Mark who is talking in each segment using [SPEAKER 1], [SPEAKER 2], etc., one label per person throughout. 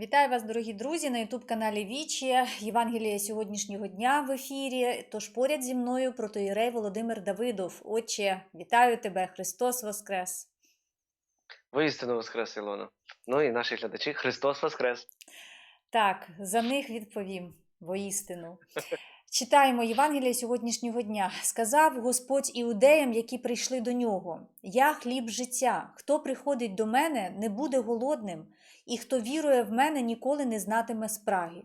[SPEAKER 1] Вітаю вас, дорогі друзі, на Ютуб-каналі Вічі. Євангеліє сьогоднішнього дня в ефірі. Тож поряд зі мною протоїрей Володимир Давидов. Отче, вітаю тебе, Христос Воскрес!
[SPEAKER 2] Воістину Воскрес, Ілона. Ну і наші глядачі, Христос Воскрес!
[SPEAKER 1] Так, за них відповім воістину. Читаємо Євангелія сьогоднішнього дня. Сказав Господь іудеям, які прийшли до нього: Я хліб життя. Хто приходить до мене, не буде голодним, і хто вірує в мене, ніколи не знатиме спраги.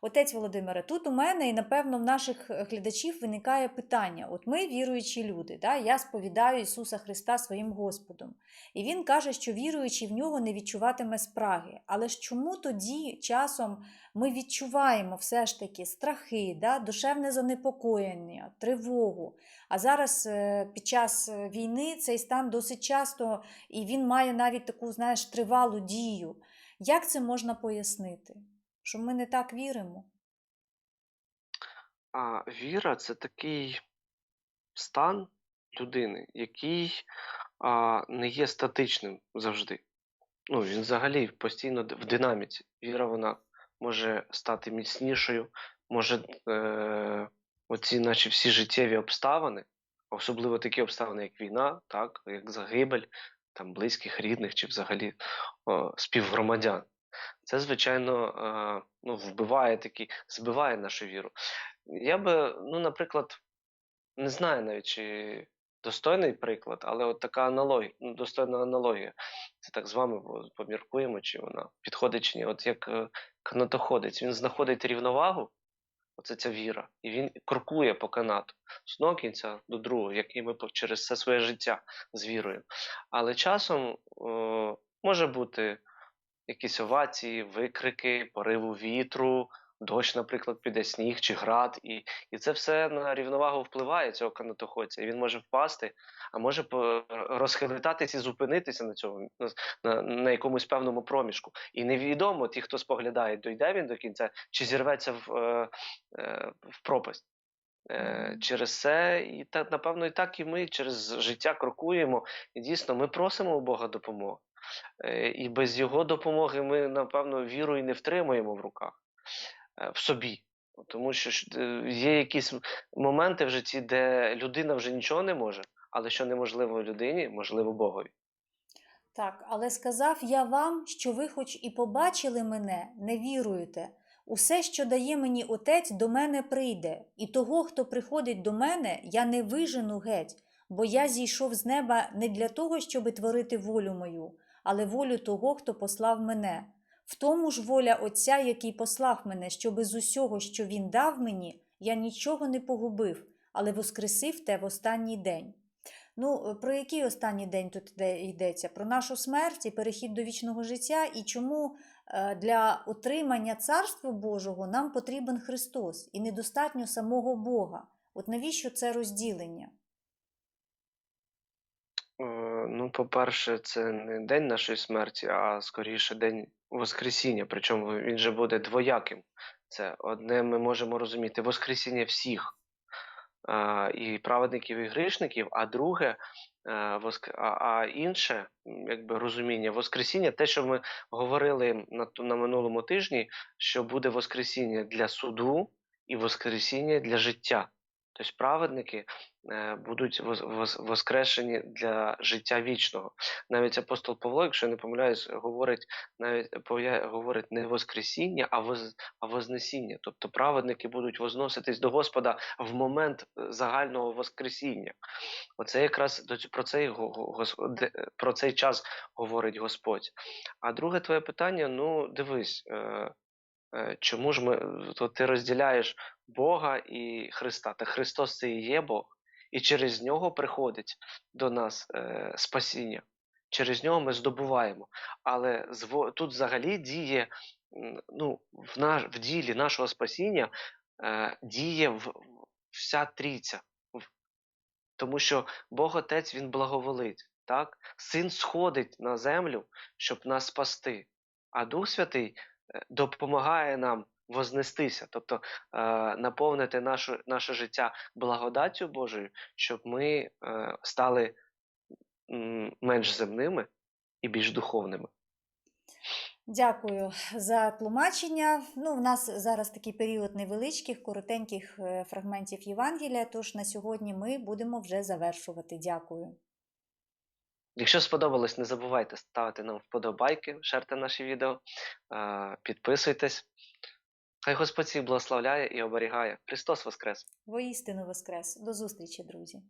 [SPEAKER 1] Отець Володимире, тут у мене і напевно в наших глядачів виникає питання: от ми віруючі люди, да? я сповідаю Ісуса Христа своїм Господом. І Він каже, що віруючий в нього не відчуватиме спраги. Але ж чому тоді часом ми відчуваємо все ж таки страхи, да? душевне занепокоєння, тривогу? А зараз е, під час е, війни цей стан досить часто і він має навіть таку, знаєш, тривалу дію. Як це можна пояснити? Що ми не так віримо?
[SPEAKER 2] А віра це такий стан людини, який а, не є статичним завжди. Ну, він взагалі постійно в динаміці. Віра вона може стати міцнішою, може е, оці наші всі життєві обставини, особливо такі обставини, як війна, так, як загибель там, близьких, рідних чи взагалі о, співгромадян. Це, звичайно, е, ну, вбиває такі, збиває нашу віру. Я би, ну, наприклад, не знаю навіть, чи достойний приклад, але от така аналогія, ну, достойна аналогія. Це так з вами поміркуємо, чи вона підходить чи ні. От як е, канатоходець, він знаходить рівновагу, оце ця віра, і він крокує по канату з одного кінця до другого, як і ми через все своє життя з вірою. Але часом е, може бути якісь овації, викрики, пориву вітру, дощ, наприклад, піде сніг чи град, і, і це все на рівновагу впливає цього канатоходця. І він може впасти, а може розхилитатись і зупинитися на цьому на, на, на якомусь певному проміжку. І невідомо, ті, хто споглядає, дойде він до кінця, чи зірветься в, е, е, в пропасть. Е, через це, і та, напевно, і так і ми через життя крокуємо. І дійсно, ми просимо у Бога допомоги. Е, І без його допомоги ми, напевно, віру і не втримуємо в руках е, в собі. Тому що е, є якісь моменти в житті, де людина вже нічого не може, але що неможливо людині, можливо Богові.
[SPEAKER 1] Так, але сказав я вам, що ви, хоч і побачили мене, не віруєте. Усе, що дає мені отець, до мене прийде, і того, хто приходить до мене, я не вижену геть, бо я зійшов з неба не для того, щоби творити волю мою, але волю того, хто послав мене. В тому ж воля Отця, який послав мене, щоби з усього, що він дав мені, я нічого не погубив, але воскресив те в останній день. Ну, про який останній день тут йдеться? Про нашу смерть і перехід до вічного життя, і чому е, для отримання Царства Божого нам потрібен Христос і недостатньо самого Бога. От навіщо це розділення?
[SPEAKER 2] Ну, по-перше, це не день нашої смерті, а скоріше день Воскресіння. Причому він же буде двояким. Це одне ми можемо розуміти Воскресіння всіх і праведників, і грішників, а друге, е, а, інше, якби розуміння Воскресіння, те, що ми говорили на минулому тижні, що буде Воскресіння для суду і Воскресіння для життя. Тобто праведники е, будуть воскрешені для життя вічного. Навіть апостол Павло, якщо я не помиляюсь, говорить навіть говорить не Воскресіння, а воз, а Вознесіння. Тобто праведники будуть возноситись до Господа в момент е, загального Воскресіння. Оце якраз про цей, про цей час говорить Господь. А друге твоє питання: ну дивись. Е, Е, Чому ж ми то ти розділяєш Бога і Христа? Та Христос це і є Бог, і через нього приходить до нас е, спасіння. Через нього ми здобуваємо. Але тут взагалі діє ну, в, наш, в ділі нашого спасіння е, діє в, вся трійця. Тому що Бог Отець Він благоволить. Так? Син сходить на землю, щоб нас спасти. А Дух Святий е, допомагає нам вознестися, тобто е, наповнити нашу, наше життя благодаттю Божою, щоб ми е, стали менш земними і більш духовними.
[SPEAKER 1] Дякую за тлумачення. Ну, у нас зараз такий період невеличких, коротеньких е, фрагментів Євангелія, тож на сьогодні ми будемо вже завершувати. Дякую.
[SPEAKER 2] Якщо сподобалось, не забувайте ставити нам вподобайки, шерте наші відео, підписуйтесь. Хай Господь всіх благословляє і оберігає. Христос Воскрес!
[SPEAKER 1] Воістину воскрес. До зустрічі, друзі!